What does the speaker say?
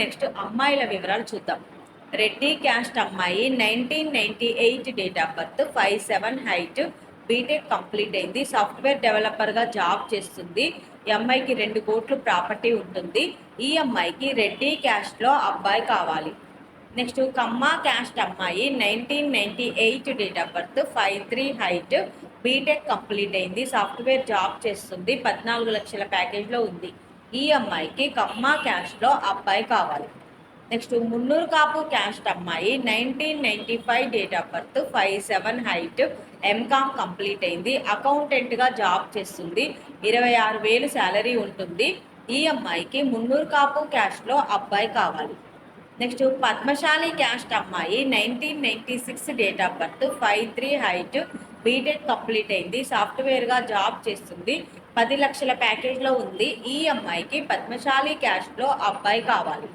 Next అమ్మాయిల వివరాలు చూద్దాం. రెడ్డి క్యాస్ట్ అమ్మాయి nineteen ninety eight date of birth five seven height B Tech complete అయింది. సాఫ్ట్వేర్ డెవలపర్గా జాబ్ చేస్తుంది. ఈ అమ్మాయికి రెండు కోట్లు ప్రాపర్టీ ఉంటుంది. ఈ అమ్మాయికి రెడ్డి క్యాస్ట్లో అబ్బాయి కావాలి. నెక్స్ట్ కమ్మ క్యాస్ట్ అమ్మాయి nineteen ninety eight date of birth five three height B Tech complete అయింది. సాఫ్ట్వేర్ జాబ్ చేస్తుంది. పద్నాలుగు లక్షల ప్యాకేజ్లో ఉంది. ఈ అమ్మాయికి కమ్మ క్యాస్ట్లో అబ్బాయి కావాలి. నెక్స్ట్ మున్నూరు కాపు క్యాస్ట్ అమ్మాయి nineteen ninety five date of birth five seven height M Com complete అయింది. అకౌంటెంట్గా జాబ్ చేస్తుంది. ఇరవై ఆరు వేలు శాలరీ ఉంటుంది. ఈ అమ్మాయికి మున్నూరు కాపు క్యాస్ట్లో అబ్బాయి కావాలి. నెక్స్ట్ పద్మశాలి క్యాస్ట్ అమ్మాయి nineteen ninety six date of birth five three height B Tech complete అయింది. సాఫ్ట్వేర్గా జాబ్ చేస్తుంది. పది లక్షల ప్యాకేజ్లో ఉంది. ఈ అమ్మాయికి పద్మశాలి క్యాష్లో అబ్బాయి కావాలి.